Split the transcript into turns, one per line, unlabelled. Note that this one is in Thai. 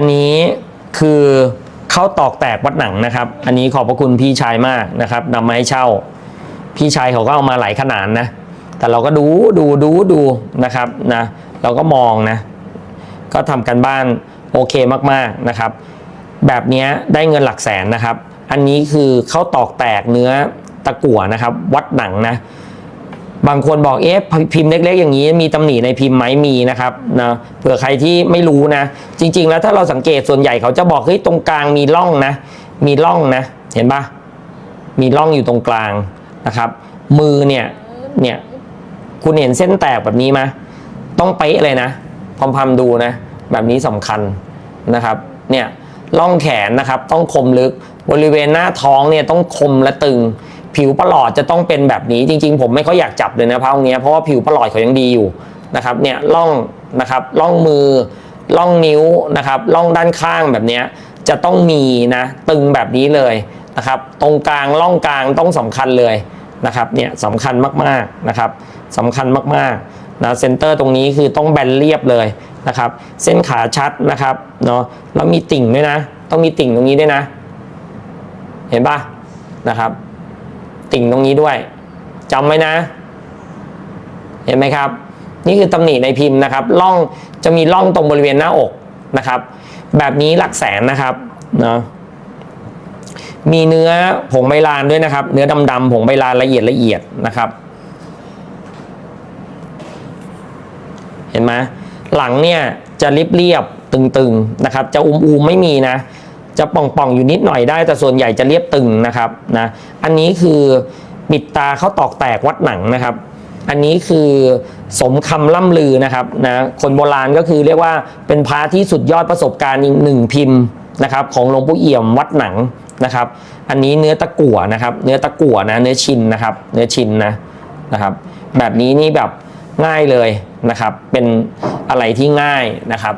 อันนี้คือเข้าตอกแตกวัดหนังนะครับ อันนี้ขอบพระคุณพี่ชายมากนะครับนำมาให้เช่า พี่ชายเขาก็เอามาหลายขนาดนะ แต่เราก็ดูดูดูดูนะครับนะเราก็มองนะ ก็ทำกันบ้านโอเคมากๆนะครับ แบบนี้ได้เงินหลักแสนนะครับ อันนี้คือเข้าตอกแตกเนื้อตะกั่วนะครับ วัดหนังนะ บางคนบอกเอ๊ะพิมพ์เล็ก ๆ อย่างนี้มีตำหนิในพิมพ์ไหมมีนะครับนะเผื่อใครที่ไม่รู้นะ จริง ๆ แล้วถ้าเราสังเกตส่วนใหญ่เขาจะบอกเฮ้ยตรงกลางมีร่องนะ มีร่องนะ เห็นปะมีร่องอยู่ตรงกลางนะครับ มือเนี่ยเนี่ยคุณเห็นเส้นแตกแบบนี้ไหมต้องเป๊ะเลยนะพอมพมดูนะ แบบนี้สำคัญนะครับเนี่ยร่องแขนนะครับ ต้องคมลึกบริเวณหน้าท้องเนี่ยต้องคมและตึง ผิวประหลอดจะต้องเป็นแบบนี้จริง ๆ ผมไม่ค่อยอยากจับเลยนะพระองค์เนี้ยเพราะว่าผิวประหลอดเขายังดีอยู่นะครับเนี่ยร่องนะครับร่องมือร่องนิ้วนะครับร่องด้านข้างแบบนี้จะต้องมีนะตึงแบบนี้เลยนะครับตรงกลางร่องกลางต้องสำคัญเลยนะครับเนี่ยสำคัญมากๆนะครับสำคัญมากๆนะเซนเตอร์ตรงนี้คือต้องแบนเรียบเลยนะครับเส้นขาชัดนะครับเนาะแล้วมีติ่งด้วยนะ ต้องมีติ่งตรงนี้ด้วยนะ เห็นปะนะครับ ติ่งตรงนี้ด้วยจำไว้นะ เห็นไหมครับ นี่คือตำหนิในพิมพ์นะครับล่องจะมีร่องตรงบริเวณหน้าอกนะครับ แบบนี้หลักแสนนะครับเนาะมีเนื้อผงใบลานด้วยนะครับ เนื้อดำๆผงใบลานละเอียดละเอียดนะครับ เห็นไหมหลังเนี่ยจะเรียบๆตึงๆนะครับ จะอุ้มๆไม่มีนะ จะป่องๆอยู่นิดหน่อยได้ แต่ส่วนใหญ่จะเรียบตึงนะครับนะอันนี้คือปิดตาเขาตอกแตกวัดหนังนะครับ อันนี้คือสมคำล่ำลือนะครับนะคนโบราณก็คือเรียกว่าเป็นพระที่สุดยอดประสบการณ์อีกหนึ่งพิมพ์นะครับของหลวงปู่เอี่ยมวัดหนังนะครับ อันนี้เนื้อตะกั่วนะครับ เนื้อตะกั่วนะเนื้อชินนะครับ เนื้อชินนะนะครับ แบบนี้นี่แบบง่ายเลยนะครับ เป็นอะไรที่ง่ายนะครับ